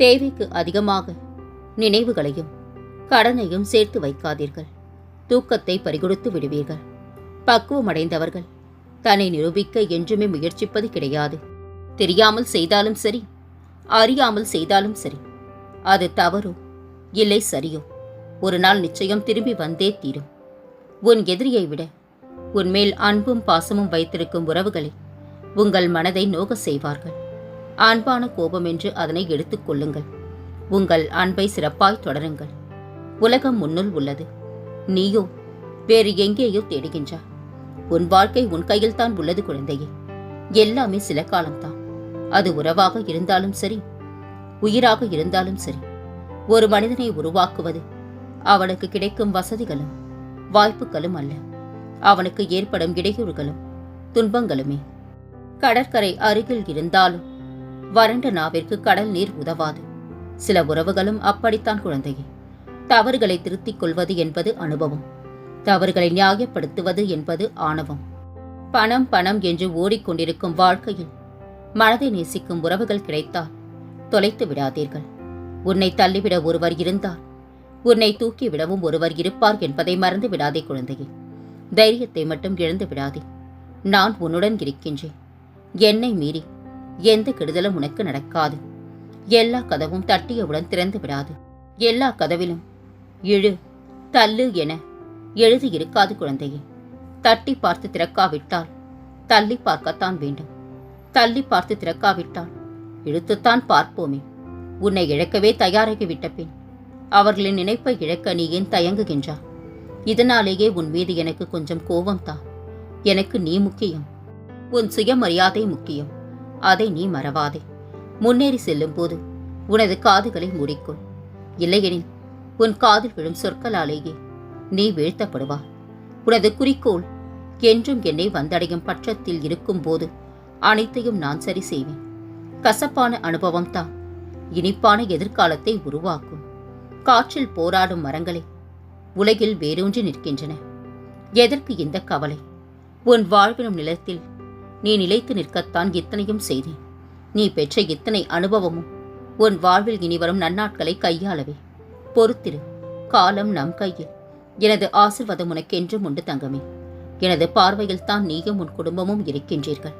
தேவைக்கு அதிகமாக நினைவுகளையும் கடனையும் சேர்த்து வைக்காதீர்கள். தூக்கத்தை பறிகொடுத்து விடுவீர்கள். பக்குவமடைந்தவர்கள் தன்னை நிரூபிக்க என்றுமே முயற்சிப்பது கிடையாது. தெரியாமல் செய்தாலும் சரி அறியாமல் செய்தாலும் சரி அது தவறோ இல்லை சரியோ ஒரு நாள் நிச்சயம் திரும்பி வந்தே தீரும். உன் எதிரியை விட உன்மேல் அன்பும் பாசமும் வைத்திருக்கும் உறவுகளை உங்கள் மனதை நோக செய்வார்கள். அன்பான கோபம் என்று அதனை எடுத்துக் கொள்ளுங்கள். உங்கள் அன்பை சிறப்பாய் தொடருங்கள். உலகம் முன்னுள் உள்ளது. நீயோ வேறு எங்கேயோ தேடுகின்றாய். உன் வாழ்க்கை உன் கையில்தான் உள்ளது குழந்தையே. எல்லாமே சில காலம்தான். அது உறவாக இருந்தாலும் சரி உயிராக இருந்தாலும் சரி ஒரு மனிதனை உருவாக்குவது அவனுக்கு கிடைக்கும் வசதிகளும் வாய்ப்புகளும் அல்ல. அவனுக்கு ஏற்படும் இடையூறுகளும் துன்பங்களுமே. கடற்கரை அருகில் இருந்தாலும் வறண்ட நாவிற்கு கடல் நீர் உதவாது. சில உறவுகளும் அப்படித்தான் குழந்தையே. தவறுகளை திருத்திக் கொள்வது என்பது அனுபவம். தவறுகளை நியாயப்படுத்துவது என்பது ஆணவம். பணம் பணம் என்று ஓடிக்கொண்டிருக்கும் வாழ்க்கையில் மனதை நேசிக்கும் உறவுகள் கிடைத்தால் தொலைத்து விடாதீர்கள். உன்னை தள்ளிவிட ஒருவர் இருந்தால் உன்னை தூக்கிவிடவும் ஒருவர் இருப்பார் என்பதை மறந்து விடாதே குழந்தையே. தைரியத்தை மட்டும் இழந்து விடாதே. நான் உன்னுடன் இருக்கின்றேன். என்னை மீறி எந்த கெடுதலும் உனக்கு நடக்காது. எல்லா கதவும் தட்டியவுடன் திறந்து விடாது எல்லா கதவிலும் இழு தள்ளு என எழுதி இருக்காது குழந்தையே. தட்டி பார்த்து திறக்காவிட்டால் தள்ளி பார்க்கத்தான் வேண்டும். தள்ளி பார்த்து திறக்காவிட்டால் இழுத்துத்தான் பார்ப்போமே. உன்னை இழக்கவே தயாராகி விட்ட பின் அவர்களின் நினைப்பை இழக்க நீ ஏன் தயங்குகின்றா இதனாலேயே உன் மீது எனக்கு கொஞ்சம் கோபம் தான் எனக்கு நீ முக்கியம். உன் சுயமரியாதை முக்கியம். அதை நீ மறவாதே. முன்னேறி செல்லும் போது உனது காதுகளை மூடிக்கொள். இல்லையெனில் உன் காதில் விழும் சொற்களாலேயே நீ வீழ்த்தப்படுவா. உனது குறிக்கோள் என்றும் என்னை வந்தடையும் பட்சத்தில் இருக்கும்போது அனைத்தையும் நான் சரி செய்வேன். கசப்பான அனுபவம் தான் இனிப்பான எதிர்காலத்தை உருவாக்கும். காற்றில் போராடும் மரங்களே உலகில் வேரூன்றி நிற்கின்றன. எதற்கு இந்த கவலை? உன் வாழ்வினும் நிலத்தில் நீ நிலைத்து நிற்கத்தான் இத்தனையும் செய்தேன். நீ பெற்ற இத்தனை அனுபவமும் உன் வாழ்வில் இனிவரும் நன்னாட்களை கையாளவே. பொறுத்திரு காலம் நம் கையில். எனது ஆசிர்வாதம் உனக்கென்றும் உண்டு தங்கமே. எனது பார்வையில் தான் நீயும் உன் குடும்பமும் இருக்கின்றீர்கள்.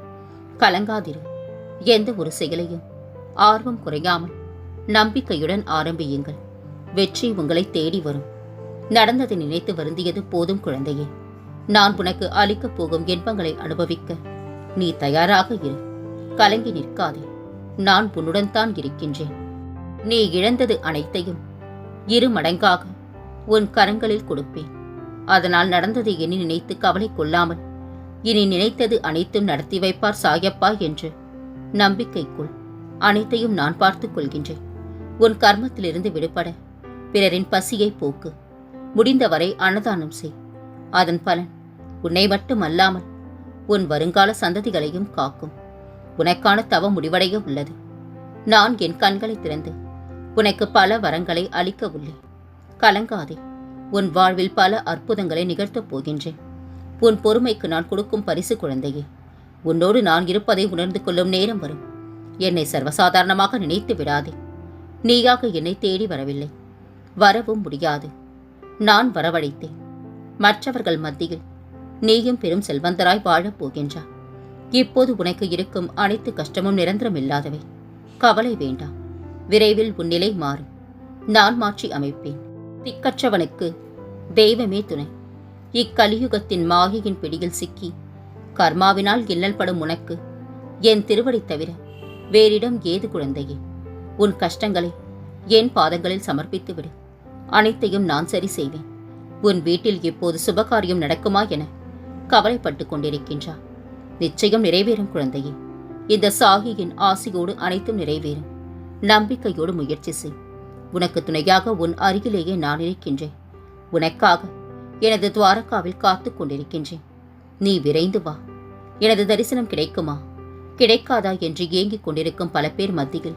கலங்காதிரு எந்த ஒரு செயலையும் ஆர்வம் குறையாமல் நம்பிக்கையுடன் ஆரம்பியுங்கள். வெற்றி உங்களை தேடி வரும். நடந்ததை நினைத்து வருந்தியது போதும் குழந்தையே. நான் உனக்கு அளிக்கப் போகும் இன்பங்களை அனுபவிக்க நீ தயாராக இரு. கலங்கி நிற்காதே. நான் உன்னுடன் தான் இருக்கின்றேன். நீ இழந்தது அனைத்தையும் இரு மடங்காக உன் கரங்களில் கொடுப்பேன். அதனால் நடந்ததை எண்ணி நினைத்து கவலை கொள்ளாமல் இனி நினைத்தது அனைத்தும் நடத்தி வைப்பார் சாயப்பா என்று நம்பிக்கைக்குள் அனைத்தையும் நான் பார்த்துக் கொள்கின்றேன். உன் கர்மத்திலிருந்து விடுபட பிறரின் பசியை போக்கு. முடிந்தவரை அன்னதானம் செய். அதன் பலன் உன்னை மட்டுமல்லாமல் உன் வருங்கால சந்ததிகளையும் காக்கும். உனக்கான தவ முடிவடைய உள்ளது. நான் என் கண்களை திறந்து உனக்கு பல வரங்களை அளிக்க உள்ளேன். கலங்காதே உன் வாழ்வில் பல அற்புதங்களை நிகழ்த்தப் போகின்றேன். உன் பொறுமைக்கு நான் கொடுக்கும் பரிசு குழந்தையே உன்னோடு நான் இருப்பதை உணர்ந்து கொள்ளும் நேரம் வரும். என்னை சர்வசாதாரணமாக நினைத்து விடாதே. நீயாக என்னை தேடி வரவில்லை. வரவும் முடியாது. நான் வரவழைத்தேன். மற்றவர்கள் மத்தியில் நீயும் பெரும் செல்வந்தராய் வாழப் போகின்றாய் இப்போது உனக்கு இருக்கும் அனைத்து கஷ்டமும் நிரந்தரமில்லாதவை. கவலை வேண்டாம். விரைவில் உன் நிலை மாறும். நான் மாற்றி அமைப்பேன். திக்கற்றவனுக்கு தெய்வமே துணை. இக்கலியுகத்தின் மாயையின் பிடியில் சிக்கி கர்மாவினால் இல்லல்படும் உனக்கு என் திருவடி தவிர வேறிடம் ஏது குழந்தையே? உன் கஷ்டங்களை என் பாதங்களில் சமர்ப்பித்து விடு அனைத்தையும் நான் சரி செய்வேன். உன் வீட்டில் இப்போது சுபகாரியம் நடக்குமா என கவலைப்பட்டு கொண்டிருக்கின்றா நிச்சயம் நிறைவேறும் குழந்தையே. இந்த சாகியின் ஆசையோடு அனைத்தும் நிறைவேறும். நம்பிக்கையோடு முயற்சி செய். உனக்கு துணையாக உன் அருகிலேயே நான் இருக்கின்றேன். உனக்காக எனது துவாரகாவில் காத்துக் கொண்டிருக்கின்றேன். நீ விரைந்து வா. எனது தரிசனம் கிடைக்குமா? கிடைக்காதா என்று ஏங்கிக் கொண்டிருக்கும் பல பேர் மத்தியில்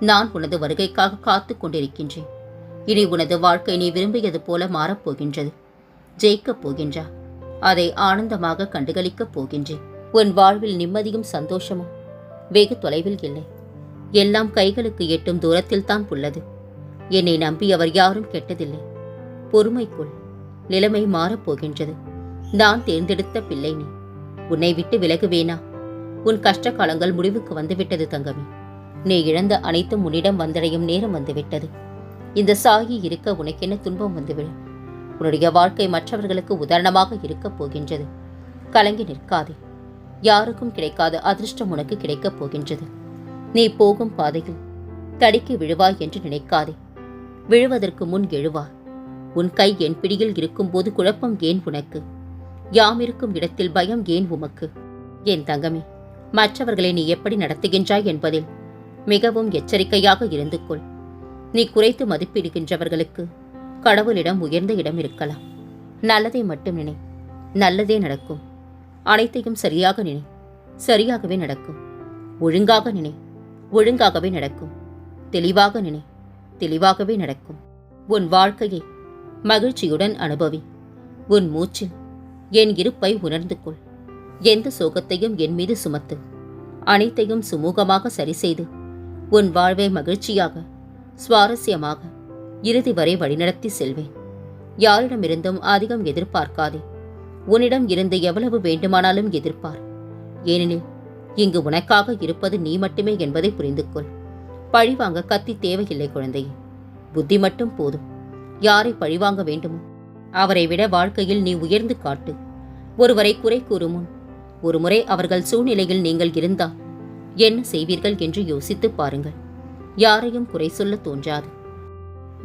நான் உனது வருகைக்காக காத்துக் கொண்டிருக்கின்றேன். இனி உனது வாழ்க்கை நீ விரும்பியது போல மாறப்போகின்றது ஜெயிக்கப் போகின்றா. அதை ஆனந்தமாக கண்டுகளிக்கப் போகின்றேன். உன் வாழ்வில் நிம்மதியும் சந்தோஷமும் வெகு தொலைவில் இல்லை. எல்லாம் கைகளுக்கு எட்டும் தூரத்தில் தான் உள்ளது. என்னை நம்பி அவர் யாரும் கெட்டதில்லை. பொறுமைக்குள் நிலைமை மாறப்போகின்றது நான் தேர்ந்தெடுத்த பிள்ளை நீ. உன்னை விட்டு விலகுவேனா? உன் கஷ்ட காலங்கள் முடிவுக்கு வந்துவிட்டது தங்கமே. நீ இழந்த அனைத்தும் உன்னிடம் வந்தடையும் நேரம் வந்துவிட்டது. இந்த சாகி இருக்க உனக்கென்ன துன்பம் வந்துவிடும்? உன்னுடைய வாழ்க்கை மற்றவர்களுக்கு உதாரணமாக இருக்கப் போகின்றது. கலங்கி நிற்காதே. யாருக்கும் கிடைக்காத அதிர்ஷ்டம் உனக்கு கிடைக்கப் போகின்றது. நீ போகும் பாதையில் தடிக்கி விழுவாய் என்று நினைக்காதே. விழுவதற்கு முன் எழுவா. உன் கை என் பிடியில் இருக்கும்போது குழப்பம் ஏன் உனக்கு? யாம் இருக்கும் இடத்தில் பயம் ஏன் உமக்கு? என் தங்கமே மற்றவர்களை நீ எப்படி நடத்துகின்றாய் என்பதில் மிகவும் எச்சரிக்கையாக இருந்து கொள். நீ குறைத்து மதிப்பிடுகின்றவர்களுக்கு கடவுளிடம் உயர்ந்த இடம் இருக்கலாம். நல்லதை மட்டும் நினை. நல்லதே நடக்கும். அனைத்தையும் சரியாக நினை. சரியாகவே நடக்கும். ஒழுங்காக நினை. ஒழுங்காகவே நடக்கும். தெளிவாக நினை. தெளிவாகவே நடக்கும். உன் வாழ்க்கையை மகிழ்ச்சியுடன் அனுபவி. உன் மூச்சில் என் இருப்பை உணர்ந்து கொள். எந்த சோகத்தையும் என் மீது சுமத்து. அனைத்தையும் சுமூகமாக சரி செய்து உன் வாழ்வை மகிழ்ச்சியாக சுவாரஸ்யமாக இறுதி வரை வழிநடத்தி செல்வேன். யாரிடமிருந்தும் அதிகம் எதிர்பார்க்காதே. உன்னிடம் இருந்து எவ்வளவு வேண்டுமானாலும் எதிர்பார் ஏனெனில் இங்கு உனக்காக இருப்பது நீ மட்டுமே என்பதை புரிந்து கொள் பழிவாங்க கத்தி தேவையில்லை குழந்தையே. புத்தி மட்டும் போதும். யாரை பழிவாங்க வேண்டுமோ அவரை விட வாழ்க்கையில் நீ உயர்ந்து காட்டு. ஒருவரை குறை கூறும் முன் ஒருமுறை அவர்கள் சூழ்நிலையில் நீங்கள் இருந்தால் என்ன செய்வீர்கள் என்று யோசித்துப் பாருங்கள். யாரையும் குறை சொல்ல தோன்றாது.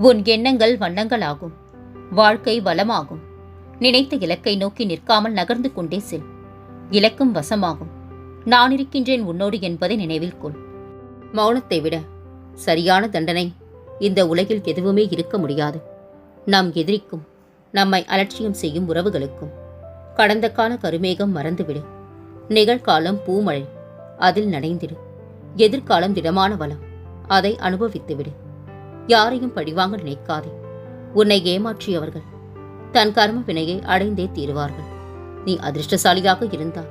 உன் எண்ணங்கள் வண்ணங்களாகும். வாழ்க்கை வளமாகும். நினைத்த இலக்கை நோக்கி நிற்காமல் நகர்ந்து கொண்டே செல். இலக்கும் வசமாகும். நான் இருக்கின்றேன் உன்னோடு என்பதை நினைவில் கொள். மௌனத்தை விட சரியான தண்டனை இந்த உலகில் எதுவுமே இருக்க முடியாது. நம் எதிரிக்கும் நம்மை அலட்சியம் செய்யும் உறவுகளுக்கும். கடந்த கால கருமேகம் மறந்துவிடு. நிகழ்காலம் பூமழை. அதில் நனைந்திடு. எதிர்காலம் திடமான வளம். அதை அனுபவித்துவிடு. யாரையும் பழிவாங்க நினைக்காதே. உன்னை ஏமாற்றியவர்கள் தன் கர்ம வினையை அடைந்தே தீருவார்கள். நீ அதிர்ஷ்டசாலியாக இருந்தால்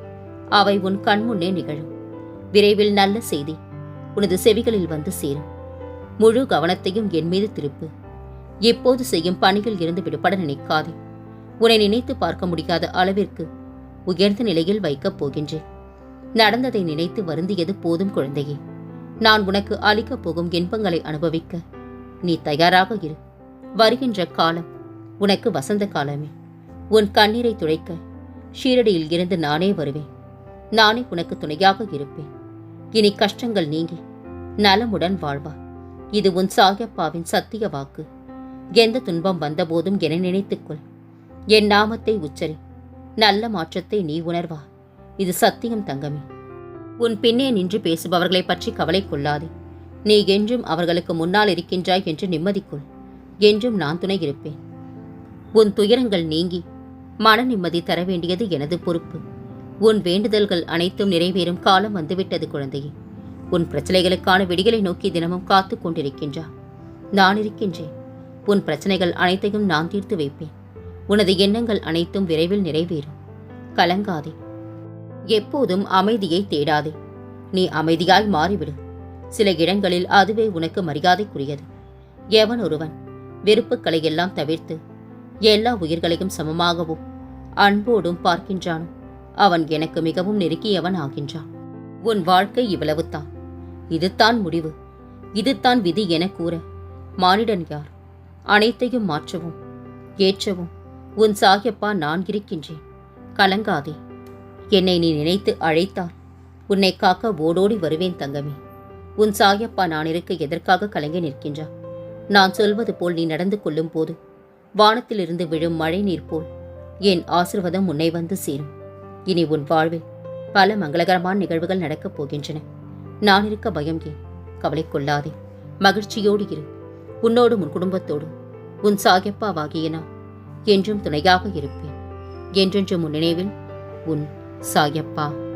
அவை உன் கண்முன்னே நிகழும். விரைவில் நல்ல செய்தி உனது செவிகளில் வந்து சேரும். முழு கவனத்தையும் என் மீது திருப்பு. எப்போது செய்யும் பணியில் இருந்து விடுபட நினைக்காதே. உன்னை நினைத்து பார்க்க முடியாத அளவிற்கு உயர்ந்த நிலையில் வைக்கப் போகின்றேன். நடந்ததை நினைத்து வருந்தியது போதும் குழந்தையே. நான் உனக்கு அளிக்கப் போகும் இன்பங்களை அனுபவிக்க நீ தயாராக இரு. வருகின்ற காலம் உனக்கு வசந்த காலமே. உன் கண்ணீரை துடைக்க ஷீரடியில் இருந்து நானே வருவேன். நானே உனக்கு துணையாக இருப்பேன். இனி கஷ்டங்கள் நீங்கி நலமுடன் வாழ்வா. இது உன் சாயப்பாவின் சத்திய வாக்கு. எந்த துன்பம் வந்தபோதும் என நினைத்துக்கொள். என் நாமத்தை உச்சரி. நல்ல மாற்றத்தை நீ உணர்வா. இது சத்தியம் தங்கமே. உன் பின்னே நின்று பேசுபவர்களை பற்றி கவலை கொள்ளாதே. நீ என்றும் அவர்களுக்கு முன்னால் இருக்கின்றாய் என்று நிம்மதிக்குள். என்றும் நான் துணை இருப்பேன். உன் துயரங்கள் நீங்கி மன நிம்மதி தர வேண்டியது எனது பொறுப்பு. உன் வேண்டுதல்கள் அனைத்தும் நிறைவேறும் காலம் வந்துவிட்டது குழந்தையே. உன் பிரச்சனைகளுக்கான விடிகளை நோக்கி தினமும் காத்து கொண்டிருக்கின்றாய். நான் இருக்கின்றேன். உன் பிரச்சனைகள் அனைத்தையும் நான் தீர்த்து வைப்பேன். உனது எண்ணங்கள் அனைத்தும் விரைவில் நிறைவேறும். கலங்காதே. எப்போதும் அமைதியை தேடாதே. நீ அமைதியாய் மாறிவிடு. சில இடங்களில் அதுவே உனக்கு மரியாதைக்குரியது. எவன் ஒருவன் வெறுப்புக்களை எல்லாம் தவிர்த்து எல்லா உயிர்களையும் சமமாகவும் அன்போடும் பார்க்கின்றானோ அவன் எனக்கு மிகவும் நெருக்கியவன் ஆகின்றான். உன் வாழ்க்கை இவ்வளவுதான். இதுதான் முடிவு. இதுதான் விதி என கூற மானிடன் யார்? அனைத்தையும் மாற்றவும் ஏற்றவும் உன் சாகியப்பா நான் இருக்கின்றேன். கலங்காதே. என்னை நீ நினைத்து அழைத்தால் உன்னை காக்க ஓடோடி வருவேன் தங்கமே. உன் சாயப்பா நான் இருக்க எதற்காக கலங்கி நிற்கின்றா? நான் சொல்வது போல் நீ நடந்து கொள்ளும் போது வானத்திலிருந்து விழும் மழை நீர் போல் என் ஆசிர்வாதம் உன்னை வந்து சேரும். இனி உன் வாழ்வில் பல மங்களகரமான நிகழ்வுகள் நடக்கப் போகின்றன. நான் இருக்க பயம் ஏன்? கவலை கொள்ளாதே. மகிழ்ச்சியோடு இரு. உன்னோடு உன் குடும்பத்தோடு உன் சாயப்பாவாகிய நான் என்றும் துணையாக இருப்பேன். என்றென்றும் உன் நினைவில் உன் சாயப்பா.